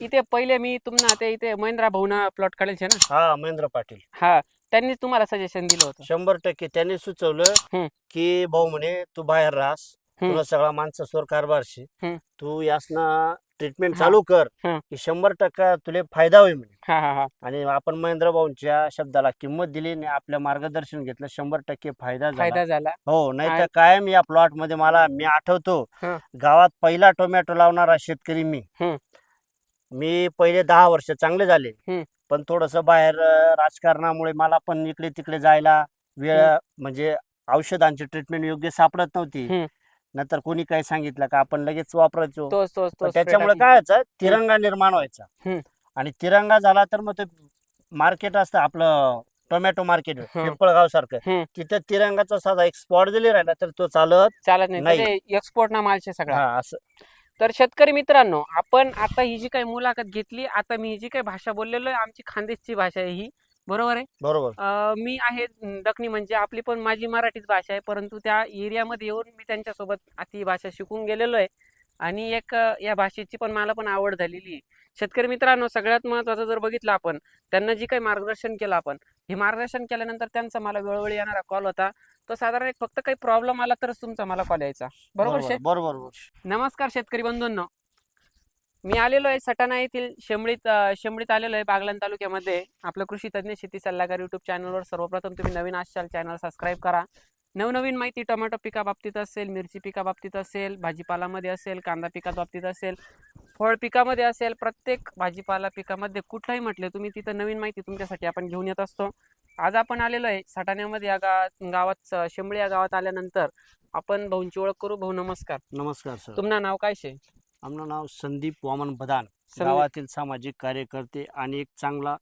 इथे पहिले मी तुम्हाला ते इथे महेंद्रा भाऊना प्लॉट काढेल छे ना हा महेंद्र पाटील हा त्यांनी तुम्हाला सजेशन दिलं होतं शंभर टक्के त्यांनी सुचवलं. की भाऊ म्हणे तू बाहेर राहस हम्म. तुला सगळा माणसासवर कारभारशी हम्म. तू यासना ट्रीटमेंट हा. चालू कर. की शंभर टक्का तुले फायदा होईल म्हणे हा हा हा आणि आपण महेंद्र भाऊंच्या शब्दाला किंमत दिली आणि आपलं मार्गदर्शन घेतलं शंभर टक्के फायदा झाला फायदा झाला हो नाही तर आणि- कायम या प्लॉटमध्ये मला मी आठवतो हं. गावात पहिला टोमॅटो लावणारा शेतकरी मी. मी पहिले दहा वर्ष चांगले झाले. पण थोडस बाहेर अं, राजकारणामुळे मला पण इकडे तिकडे जायला वेळ म्हणजे औषधांची ट्रीटमेंट योग्य सापडत नव्हती. नंतर कोणी काही सांगितलं का आपण लगेच वापरायचो तोच तोच पण तोच त्याच्यामुळे काय व्हायचं तिरंगा निर्माण व्हायचा. आणि तिरंगा झाला तर मग ते मार्केट असतं आपलं टोमॅटो मार्केट. पिंपळगाव सारखं. तिथं तिरंगाचा साधा एक स्पॉट जरी राहिला तर तो चालत चालत नाही नाही. एक्सपोर्ट ना मालशे सगळा हा असं तर शेतकरी मित्रांनो आपण आता ही जी काही मुलाखत घेतली आता मी ही जी काही भाषा बोललेलो आहे आमची खानदेशची भाषा आहे ही. बरोबर आहे? बरोबर. अं, मी आहे दखनी म्हणजे आपली पण माझी मराठीच भाषा आहे परंतु त्या एरियामध्ये येऊन मी त्यांच्यासोबत आता ही भाषा शिकून गेलेलो आहे. आणि एक या भाषेची पण मला पण आवड झालेली शेतकरी मित्रांनो सगळ्यात महत्त्वाचं जर बघितलं आपण त्यांना जी काही मार्गदर्शन केलं आपण हे मार्गदर्शन केल्यानंतर त्यांचा मला वेळोवेळी येणारा कॉल होता. तो साधारण एक फक्त काही प्रॉब्लेम आला तरच तुमचा मला कॉल यायचा. बरोबर बरोबर बरोबर नमस्कार शेतकरी बंधूंनो. मी आलेलो आहे सटाणा येथील शेंबडीत अं, शेंबडीत आलेलो आहे बागलाण तालुक्यामध्ये. आपलं कृषी तज्ज्ञ शेती सल्लागार युट्यूब चॅनलवर सर्वप्रथम तुम्ही नवीन असाल चॅनल सबस्क्राईब करा. नवनवीन माहिती टोमॅटो पिकाबाबतीत असेल मिरची पिकाबाबतीत असेल भाजीपालामध्ये असेल कांदा पिका बाबतीत असेल फळ पिकामध्ये असेल प्रत्येक भाजीपाला पिकामध्ये कुठलाही म्हटले तुम्ही तिथं नवीन माहिती तुमच्यासाठी आपण घेऊन येत असतो. आज आपण आलेलो आहे सटाण्यामध्ये या गावात गावात शेंबडी या गावात आल्यानंतर आपण भाऊंची ओळख करू. भाऊ नमस्कार. नमस्कार सर. तुमना नाव काय शे? आमचं नाव संदीप वामन बदान गावातील सामाजिक कार्यकर्ते आणि एक चांगला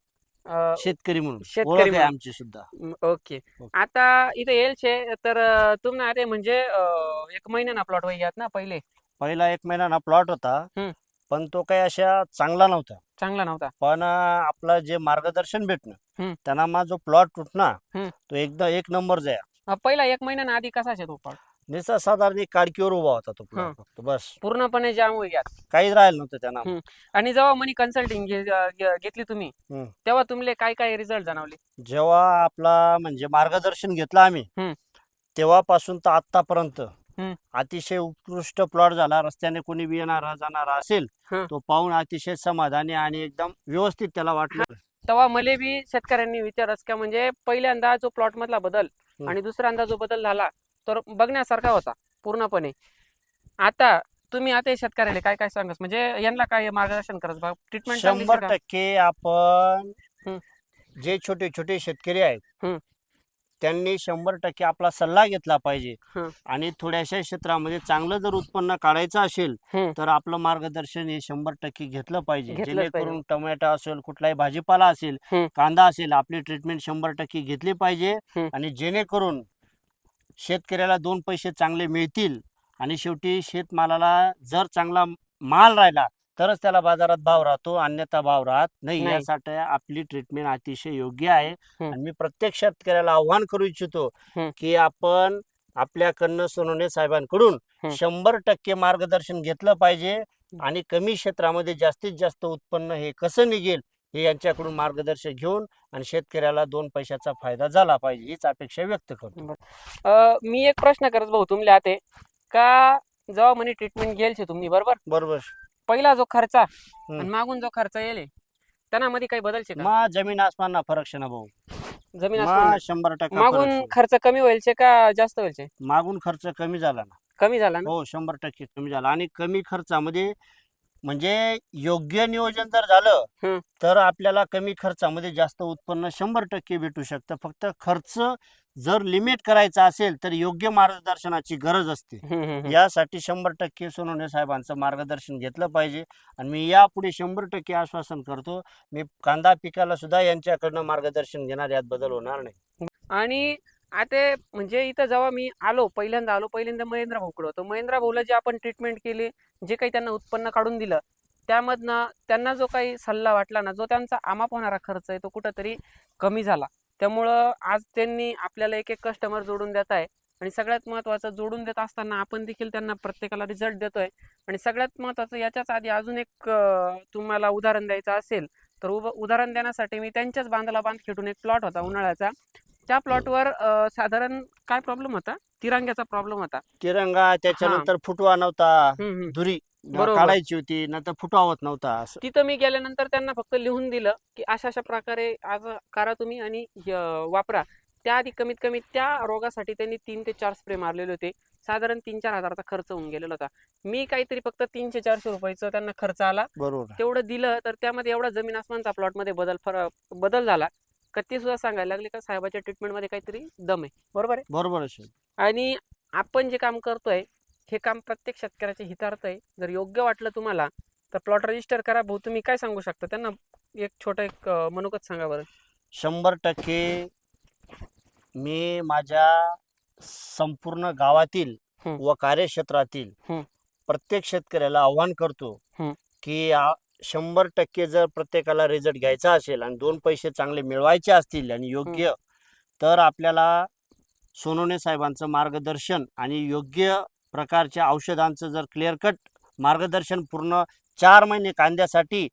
अं, शेतकरी म्हणून शेतकरी ओळख आहे म्हणून. आमची सुद्धा ओके ओके. आता इथे येईल शे तर अं, तुम्हाला अरे म्हणजे अं, एक महिन्याना प्लॉट वही घ्यात ना पहिले पहिला एक महिना ना प्लॉट होता हम्म. पण तो काही अशा चांगला नव्हता चांगला नव्हता पण अं, आपलं जे मार्गदर्शन भेटणं हम्म. त्यांना मा जो प्लॉट तुटना हम्म. तो एकदा एक नंबर जाया अं, पहिला एक महिन्याना आधी कसा शे तो प्लॉट निसा साधारण एक काडकीवर उभा होता तो हा. फक्त बस पूर्णपणे जाम होई घ्यात काहीच राहिलं नव्हतं त्यांना. आणि जेव्हा मनी कन्सल्टिंग घेतली तुम्ही. तेव्हा तुमले काय काय रिझल्ट जाणवले जेव्हा आपला म्हणजे मार्गदर्शन घेतलं आम्ही. तेव्हापासून तर आतापर्यंत. अतिशय उत्कृष्ट प्लॉट झाला रस्त्याने कोणी बी येणारा जाणारा असेल हं. तो पाहून अतिशय समाधानी आणि एकदम व्यवस्थित त्याला वाटलं तेव्हा मले बी शेतकऱ्यांनी विचारस का म्हणजे पहिल्यांदा जो प्लॉट मधला बदल. आणि दुसऱ्यांदा जो बदल झाला तर बघण्यासारखा होता पूर्णपणे आता तुम्ही आता शेतकऱ्याला काय काय सांगस म्हणजे यांना काय मार्गदर्शन करत बा ट्रीटमेंट शंभर टक्के आपण हं. जे छोटे छोटे शेतकरी आहेत. त्यांनी शंभर टक्के आपला सल्ला घेतला पाहिजे. आणि थोड्याशा क्षेत्रामध्ये चांगलं जर उत्पन्न काढायचं असेल. तर आपलं मार्गदर्शन हे शंभर टक्के घेतलं पाहिजे जेणेकरून टोमॅटो असेल कुठलाही भाजीपाला असेल. कांदा असेल आपली ट्रीटमेंट शंभर टक्के घेतली पाहिजे. आणि जेणेकरून शेतकऱ्याला दोन पैसे चांगले मिळतील आणि शेवटी शेतमालाला जर चांगला माल राहिला तरच त्याला बाजारात भाव राहतो अन्यथा भाव राहत नाही. यासाठी आपली ट्रीटमेंट अतिशय योग्य आहे. आणि मी प्रत्येक शेतकऱ्याला आव्हान करू इच्छितो. की आपण आपल्याकडनं सोनवणे साहेबांकडून. शंभर टक्के मार्गदर्शन घेतलं पाहिजे आणि कमी क्षेत्रामध्ये जास्तीत जास्त उत्पन्न हे कसं निघेल हे यांच्याकडून मार्गदर्शन घेऊन आणि शेतकऱ्याला दोन पैशाचा फायदा झाला पाहिजे हीच अपेक्षा व्यक्त करतो. मी एक प्रश्न करत भाऊ तुमले आते का जेव्हा म्हणे ट्रीटमेंट घ्यायची तुम्ही बरोबर? बरोबर. पहिला जो खर्च आणि मागून जो खर्च येईल त्यांना मध्ये काही बदलचे का? मा जमीन आसमान फरक शे ना भाऊ. जमीन मा आसमान शंभर टक्का मागून फरक शे. खर्च कमी व्हायचे का जास्त व्हायचे मागून खर्च कमी झाला ना. कमी झाला ना? हो शंभर टक्के कमी झाला. आणि कमी खर्चामध्ये म्हणजे योग्य नियोजन जर झालं. तर आपल्याला कमी खर्चामध्ये जास्त उत्पन्न शंभर टक्के भेटू शकतं फक्त खर्च जर लिमिट करायचा असेल तर योग्य मार्गदर्शनाची गरज असते. यासाठी शंभर टक्के सोनवणे साहेबांचं मार्गदर्शन घेतलं पाहिजे आणि मी यापुढे शंभर टक्के आश्वासन करतो मी कांदा पिकाला सुद्धा यांच्याकडनं मार्गदर्शन घेणार यात बदल होणार नाही आणि आता म्हणजे इथं जेव्हा मी आलो पहिल्यांदा आलो पहिल्यांदा महेंद्र भाऊकडं. तर महेंद्र भाऊला जे आपण ट्रीटमेंट केली जे काही त्यांना उत्पन्न काढून दिलं त्यामधनं त्यांना जो काही सल्ला वाटला ना जो त्यांचा आमाप होणारा खर्च आहे तो कुठंतरी कमी झाला. त्यामुळं आज त्यांनी आपल्याला एक एक कस्टमर जोडून देत आहे आणि सगळ्यात महत्त्वाचं जोडून देत असताना आपण देखील त्यांना प्रत्येकाला रिझल्ट देतोय. आणि सगळ्यात महत्त्वाचं याच्याच आधी अजून एक तुम्हाला उदाहरण द्यायचं असेल तर उभ उदाहरण देण्यासाठी मी त्यांच्याच बांधाला बांध खेटून एक प्लॉट होता उन्हाळ्याचा. त्या प्लॉटवर साधारण काय प्रॉब्लेम होता? तिरंग्याचा प्रॉब्लेम होता. तिरंगा त्याच्यानंतर फुटवा नव्हता. हम्म, हम्म. धुरी बरोबर. काढायची होती नंतर फुटवा होत नव्हता असं. तिथं मी गेल्यानंतर त्यांना फक्त लिहून दिलं की अशा अशा प्रकारे आज करा तुम्ही आणि अं, वापरा. त्याआधी कमीत कमी त्या रोगासाठी त्यांनी तीन ते चार स्प्रे मारलेले होते. साधारण तीन चार हजाराचा खर्च होऊन गेलेला होता. मी काहीतरी फक्त तीनशे चारशे रुपयाचं त्यांना खर्च आला. बरोबर. तेवढं दिलं तर त्यामध्ये एवढा जमीन आसमानचा प्लॉटमध्ये बदल फरक बदल झाला. का ते सुद्धा सांगायला लागले का साहेबाच्या ट्रीटमेंटमध्ये काहीतरी दम आहे बरोबर आहे बरोबर आहे साहेब. आणि आपण जे काम करतोय हे काम प्रत्येक शेतकऱ्याच्या हितार्थ आहे जर योग्य वाटलं तुम्हाला तर प्लॉट रजिस्टर करा भाऊ तुम्ही काय सांगू शकता त्यांना एक छोटं एक अं, मनोगत सांगा बरं शंभर टक्के मी माझ्या संपूर्ण गावातील हं. व कार्यक्षेत्रातील हं. प्रत्येक शेतकऱ्याला आव्हान करतो हं. की आ- शंभर टक्के जर प्रत्येकाला रिझल्ट घ्यायचा असेल आणि दोन पैसे चांगले मिळवायचे असतील आणि योग्य तर आपल्याला सोनवणे साहेबांचं मार्गदर्शन आणि योग्य प्रकारच्या औषधांचं जर क्लिअर कट मार्गदर्शन पूर्ण चार महिने कांद्यासाठी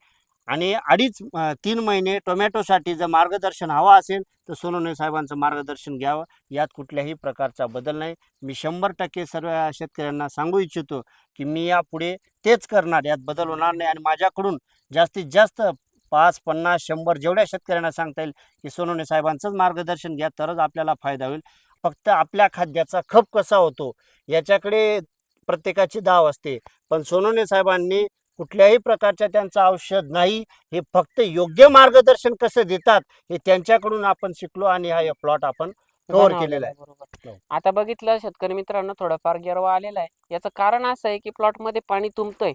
आणि अडीच तीन महिने टोमॅटोसाठी जर मार्गदर्शन हवं असेल तर सोनवणे साहेबांचं मार्गदर्शन घ्यावं. यात कुठल्याही प्रकारचा बदल नाही. मी शंभर टक्के सर्व शेतकऱ्यांना सांगू इच्छितो की मी यापुढे तेच करणार. यात बदल होणार नाही आणि माझ्याकडून जास्तीत जास्त पाच पन्नास शंभर जेवढ्या शेतकऱ्यांना सांगता येईल की सोनवणे साहेबांचंच मार्गदर्शन घ्या तरच आपल्याला फायदा होईल. फक्त आपल्या खाद्याचा खप कसा होतो याच्याकडे प्रत्येकाची धाव असते. पण सोनवणे साहेबांनी कुठल्याही प्रकारच्या त्यांचं औषध नाही हे फक्त योग्य मार्गदर्शन कसं देतात हे त्यांच्याकडून आपण शिकलो आणि हा प्लॉट आपण कव्हर केलेला आहे. बरोबर. आता बघितलं शेतकरी मित्रांनो थोडाफार गेरवा आलेला आहे. याचं कारण असं आहे की प्लॉटमध्ये पाणी तुंबतंय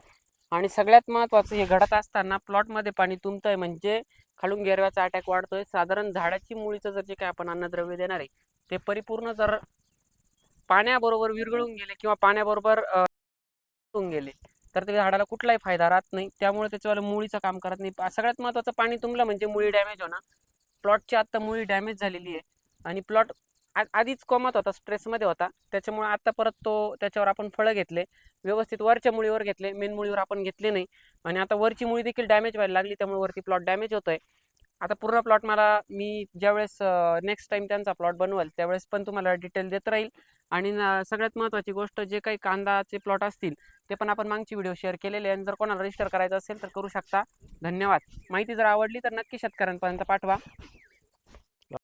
आणि सगळ्यात महत्वाचं हे घडत असताना प्लॉटमध्ये पाणी तुंबतंय म्हणजे खालून गेरव्याचा अटॅक वाढतोय. साधारण झाडाची मुळीचं जर जे काय आपण अन्नद्रव्य देणार आहे ते परिपूर्ण जर पाण्याबरोबर विरघळून गेले किंवा पाण्याबरोबर गेले तर ते झाडाला कुठलाही फायदा राहत नाही. त्यामुळे त्याच्यावाला मुळीचं काम करत नाही. सगळ्यात महत्वाचं पाणी तुंबलं म्हणजे मुळी डॅमेज होणार प्लॉटची आता मुळी डॅमेज झालेली आहे. आणि प्लॉट आधीच कोमात होता स्ट्रेसमध्ये होता. त्याच्यामुळे आता परत तो त्याच्यावर आपण फळं घेतले. व्यवस्थित वरच्या मुळीवर घेतले. मेन मुळीवर आपण घेतले नाही. आणि आता वरची मुळी देखील डॅमेज व्हायला लागली. त्यामुळे वरती प्लॉट डॅमेज होतोय. आता पूर्ण प्लॉट मला मी ज्यावेळेस नेक्स्ट टाइम त्यांचा प्लॉट बनवेल त्यावेळेस पण तुम्हाला डिटेल देत राहील. आणि न- सगळ्यात महत्त्वाची गोष्ट जे काही कांदाचे प्लॉट असतील ते पण आपण मागची व्हिडिओ शेअर केलेले आणि जर कोणाला रजिस्टर करायचं असेल तर करू शकता. धन्यवाद. माहिती जर आवडली तर नक्की शेतकऱ्यांपर्यंत पाठवा.